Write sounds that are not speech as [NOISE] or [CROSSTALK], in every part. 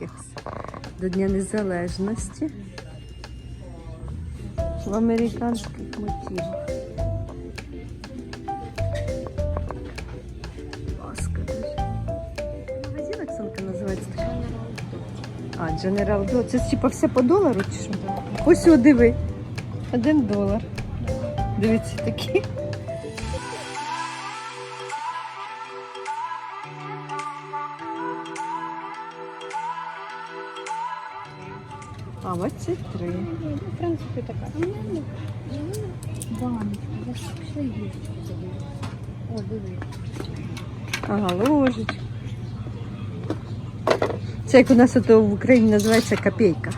якихось. До Дня Незалежності. В американських мотивах. Ласка дуже. Магазин Оксанка називається така. А, General Doe. Це типа все по долару чи що? Ось о, диви. Один долар. Дивіться такі. Ці. Ну, в принципі, така. Баночка, у вас ще є. О, диви. Ага, ложечка. Це як у нас ото в Україні називається копійка.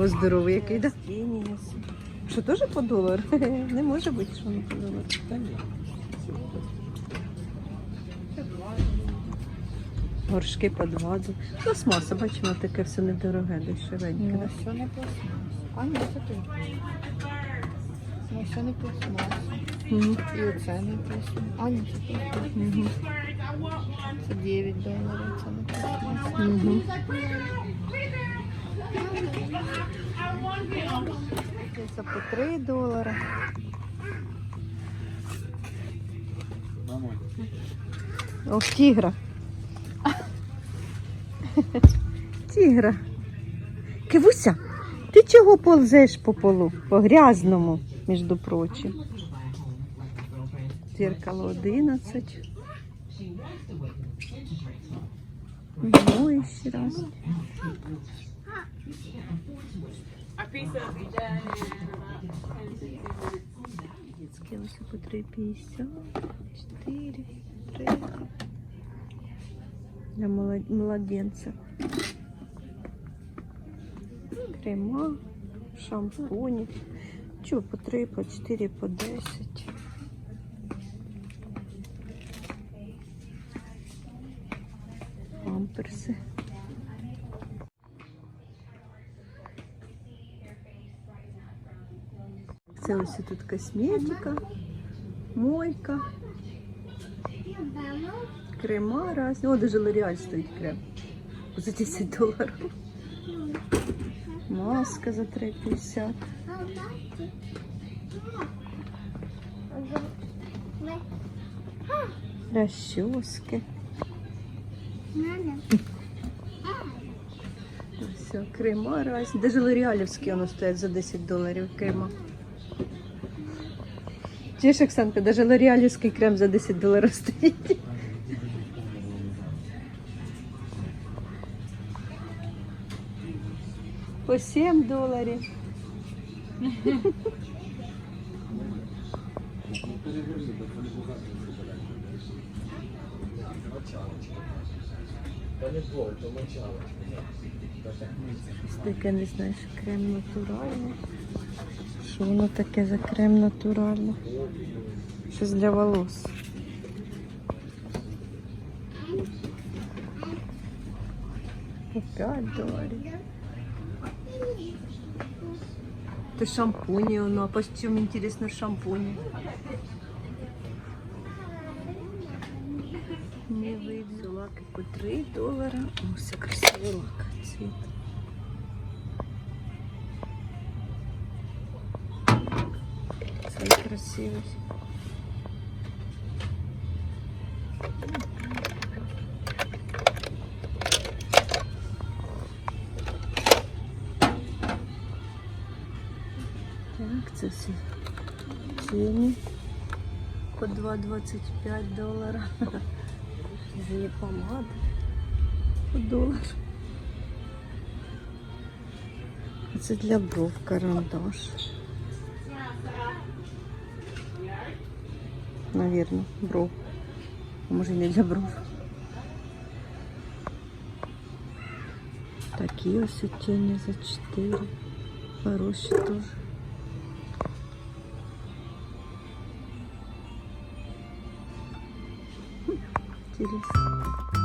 Ось здоровий який, да? Що теж по долар? [LAUGHS] Не може бути, що не по долар. Горшки по 20. Пластмаса, бачимо, таке все недороге, дешевеньке. Ну, все не пластмас. А, ні, це ти. Ну, все не пластмас. Мгм. І оце не пластмас. А, ні, це пластмас. Мгм. Це 9 доларів, це не пластмас. Мгм. Це по 3 долари. Ох, тігра. [LAUGHS] Тігра. Кивуся, ти чого ползеш по полу? По грязному, між прочим. Зеркало 11. Ну ще раз. Ось по 3,50, 4, 3. Для молод- Крема, шампуні. Чого по 3, по 4, по 10. Памперси. Це тут косметика, мойка, крема разні. О, даже L'Oreal стоїть крем. За 10 доларів. Маска за 3,50. Расчески. Все, крема разні. Даже Лореалівські воно стоять за 10 доларів крема. Чуєш, Оксанка, даже Лореалівський крем за 10 доларів стоїть. По 7 доларів. Таке не знаєш, крем натуральний. Що воно таке за крем натуральний? Щось для волос. По 5 доларів. Це шампуні, воно, по чому інтересно шампуні. Не вийде лаки по 3 долара. О, все красивий лак. Цвіт. Цей красивий. Так, це всі ціни по 2,25 долара. Це є помада по долар. А Це для бров карандаш. Наверно, бров. А може і не для бров. Такі ось оттені за 4. Хороші теж. Интересно.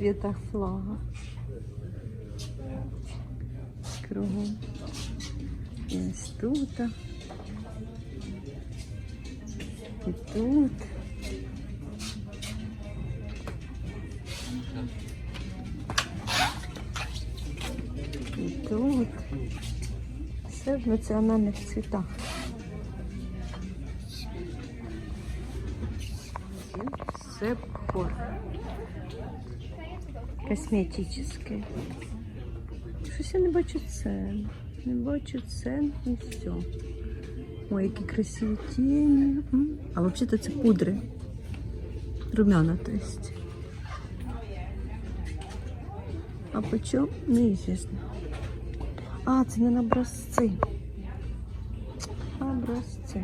Цвіта флага. Кругом. І ось тут. І тут. Все в національних цвітах. Косметический. Щось я не бачу цен. Не бачу цен і все. Ой, які красиві тіні. А взагалі це пудри. Румяна, то есть. А почем? Неизвестно. А, це не на образці. Образці.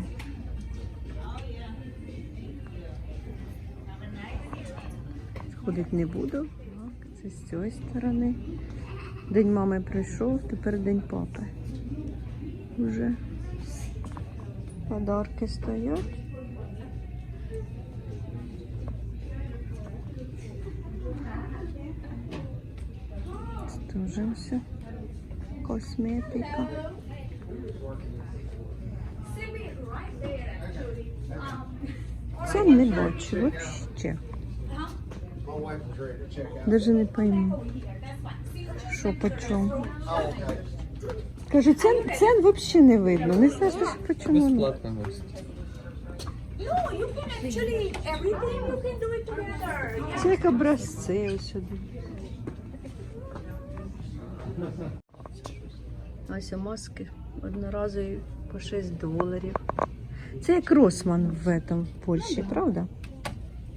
Ходити не буду. Це з цієї сторони. День мами прийшов, тепер день папи. Уже подарки стоять. Все косметика. Це не бачу вообще. Даже не пойму, що по чому. Oh, цен, цен взагалі не видно. Не знаєш, що по чому. воно. Бесплатно гость. Це як образці ось сюди. Ось маски одноразові по 6 доларів. Це як Росман в этом в Польщі, правда?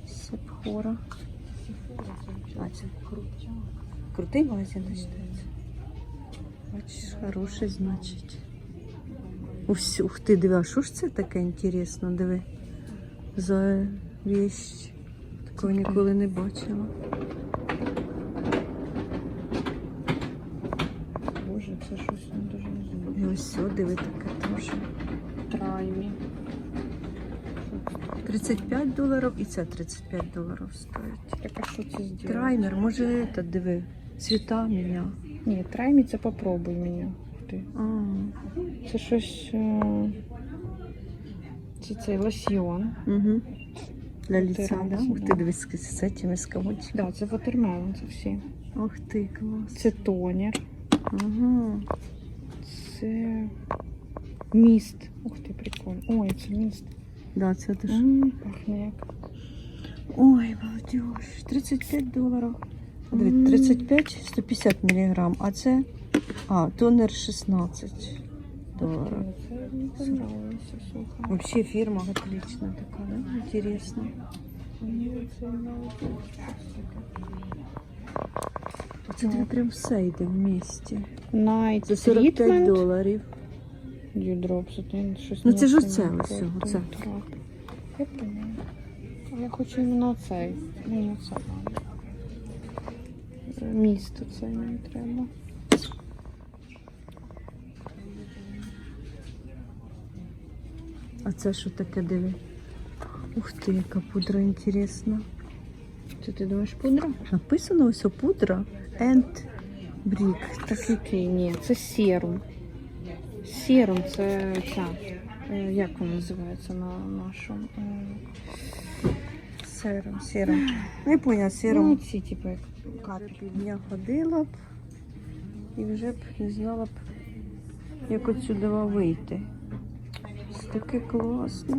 Сепхора. А, це кру... крутий магазин вважається. Бачиш, хороший, значить. Ось, ух ти, диви, а що ж це таке інтересно, диви. За вещь. Такого ніколи не бачила. Боже, це щось не дуже не знаю. І ось сюди диви таке теж. Траймі. 35 доларів і це 35 доларів стоїть. Так а що це зробити? Траймер, може, це диви. Цвіта міня. Ні, траймі це попробуй мені. Ти. А, Це щось. е, Це цей лосьйон. угу. Для Витирати, да? Ух да. ти, дивись, з цими скавочками. Да, це watermelon, це всі. Ух ти, клас. Це тонер. Ага. Це міст. Ух ти, прикольно. Ой, це міст. Да, це теж. М, Пахне як. Ой, молодіж, 35 доларів. М. 35, 150 міліграм, а це, а, тонер 16 доларів. Це мені понравилося, слухай. Вообще фирма отличная такая, да? Интересно. Мені це. Це прям все йде вместе. За 45 Treatment. доларів. Дюдроп, це щось Ну, це ж мені оце ось, оце. Я поняла. Я хочу іменно цей. Мені оце надо. Місто це мені треба. А це що таке диви? Ух ти, яка пудра інтересна. Це ти думаєш пудра? Написано ось пудра and брік. Так який? Ні, це серум. Серум це ця. е, Як вона називається на нашому? Сером, сером. Не поняла, Ну, сером. ці, типу, як Вже Я ходила б і вже б не знала б, як отсюди вийти. Це таке класне.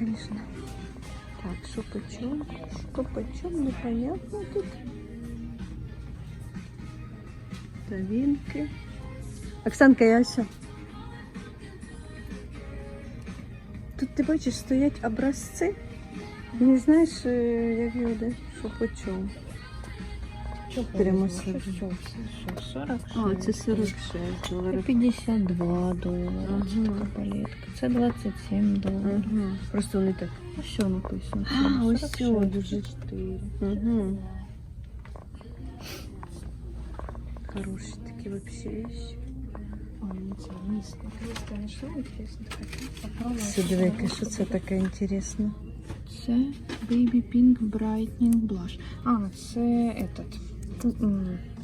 Конечно. Так, что почем? Что почем, непонятно тут. Новинки. Оксанка Яся. Тут ти бачиш, стоять образці. Не знаєш, е, як його де, що по Прямо Що, собі. що, це? Що, 40? А, це 46 Це доларів. 52 долари. Ага. Така палетка. Це 27 доларів. Угу. Просто вони так. А що написано? А, ось 46, цього дуже. 4. Угу. Хороші такі вообще вещи. Ой, ну це низ. Наконец-то знайшла, інтересно, хочу попробувати. Сюди, що це таке інтересно. Це Baby Pink Brightening Blush. А, це этот.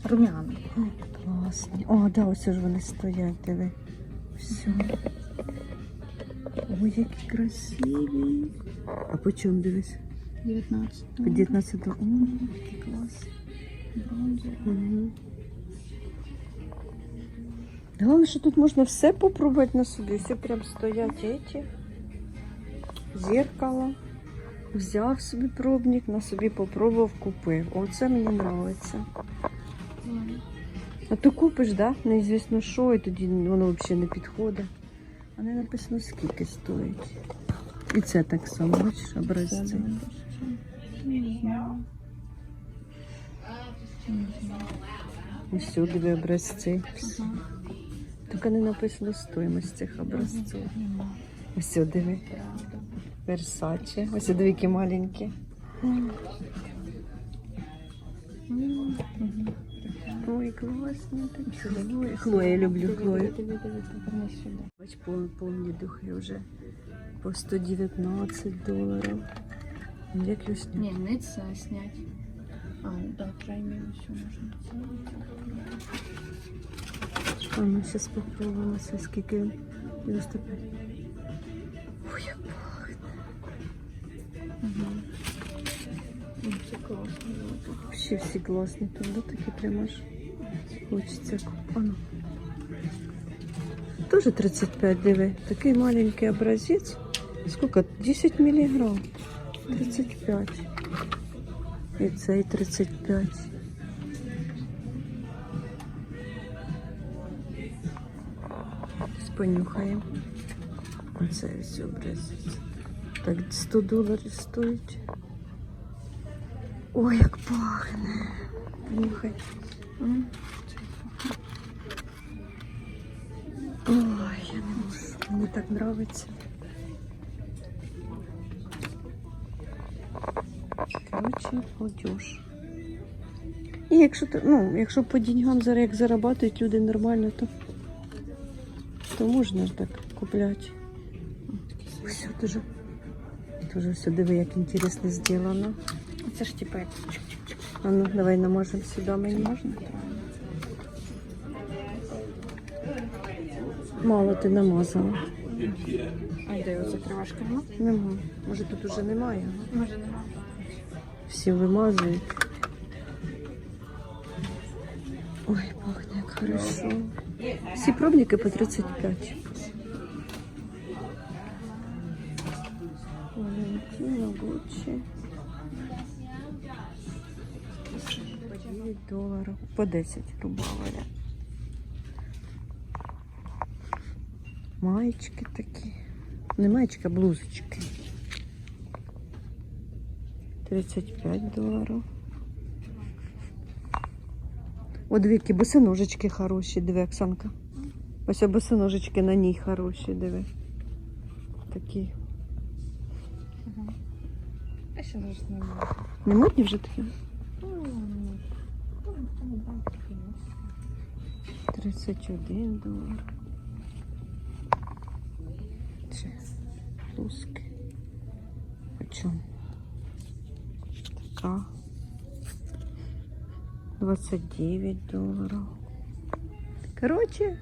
Румяна. Класні. О, да, ось ж вони стоять, диви. Все. Ой, які красиві. А по чому дивись? 19. По 19 до. О, який клас. Бронзер. Угу. Головне, що тут можна все попробувати на собі. Все прям стоять эти. Зеркало. Взяв собі пробник, на собі попробував, купив. Оце мені подобається. А то купиш, так? да? Неізвісно що, і тоді воно взагалі не підходить. А не написано, скільки стоїть. І це так само, бачиш, образці. Не знаю. Ось сюди ви образці. Тільки не написано стоїмость цих образців. Ось сюди Версаче. Ось які маленькі. Ой, класно такі. Хлоя, люблю Хлою. Бач, повні духи вже по 119 доларів. Ну, Як його сняти? Ні, не це снять. А, да, крайне все можна. Ну зараз попробуємо, скільки він. 95. Це класно. Вообще всі класні тут, да, такі прямо аж хочеться. А ну. Тоже 35, диви. Такий маленький образець. Сколько? 10 миллиграмм. 35. І цей 35. Зараз Понюхаємо. Оце ось образець. Так, 100 доларів стоїть. Ой, як пахне. Понюхай. М? Ой, я не можу. Мені так подобається. Коротше, платеж. І якщо ну, якщо по деньгам зараз як зарабатують люди нормально, то, то можна ж так купляти. Все дуже. Дуже все диви, як інтересно зроблено. Це ж типа як. А ну, давай намажемо сюди мені. Можна? Мало ти намазала. А де оця кривашка нема? Нема. Може тут уже немає. Може нема. Всі вимазують. Ой, пахне як хорошо. Всі пробники по 35. Валентина, Гуччи. По 9 долларов. По 10, грубо говоря. Маєчки такі. Не маєчки, а блузочки. 35 доларів. О, дві які босоножечки хороші, диви, Оксанка. Ось о, босоножечки на ній хороші, диви. Такі. А ще зараз немає. Не модні вже такі? Ну, 31 долар. Це блузки. Почем? Така. 29 доларів. Коротше,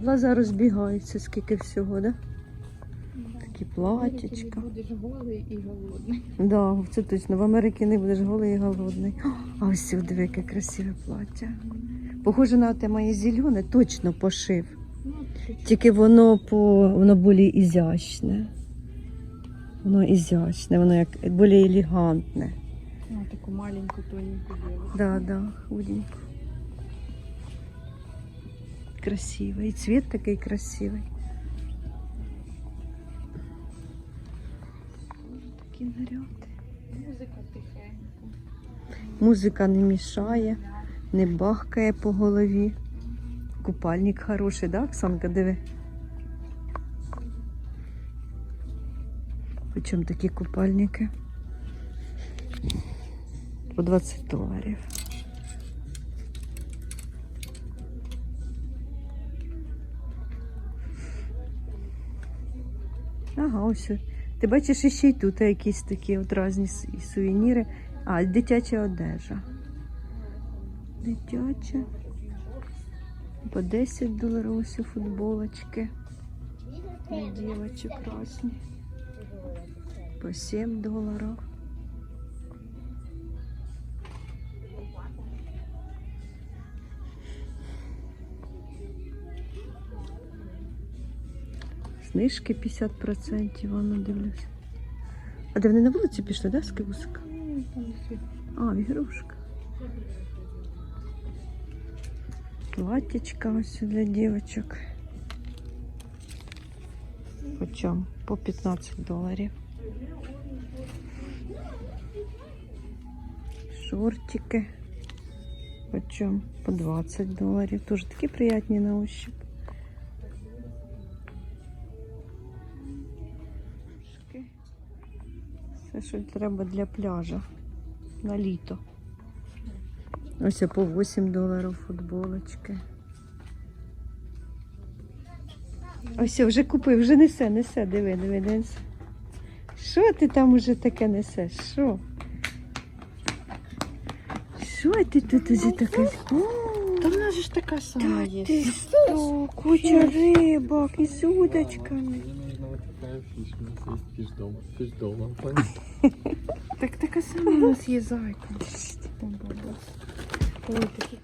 глаза розбігаються, скільки всього, да? Такі платічка. Будеш голий і голодний. Да, це точно. В Америці не будеш голий і голодний. А ось сюди яке красиве плаття. Похоже на те моє зелене, точно пошив. Ну, Тільки воно по воно більш ізящне. Воно ізящне, воно як більш елегантне. ну, таку маленьку тоненьку девочку. Да, да, худенько. Красиво. І цвет такий красивий. Такі. Музика тихенька. Музика не мішає, не бахкає по голові. Купальник хороший, да, Оксанка, диви? Почем такі купальники? По 20 доларів. Ага, ось. Ти бачиш іще й тут якісь такі от різні сувеніри. А, дитяча одежа. Дитяча. По 10 доларів усі футболочки. Дівочі красні. По 7 доларів. Знижки 50%, воно дивлюсь. А де вони на вулицю пішли, да, з киоска? А, в ігрушка. Платічка ось для дівчаток. Почем? По 15 доларів. Шортики. Почем? По 20 доларів. Тоже такі приятні на ощупь. Що треба для пляжа на літо. Ось по 8 доларів футболочки. Ось вже купив, вже несе, несе, диви, диви, несе. Що ти там уже таке несеш? Що? Що ти тут уже таке? О, Та в нас ж така сама Та є. ти що, куча рибок із удочками. Такая. У нас есть фиш-дом. Фиш-дом. Так така сама у нас є зайка. Ой, такі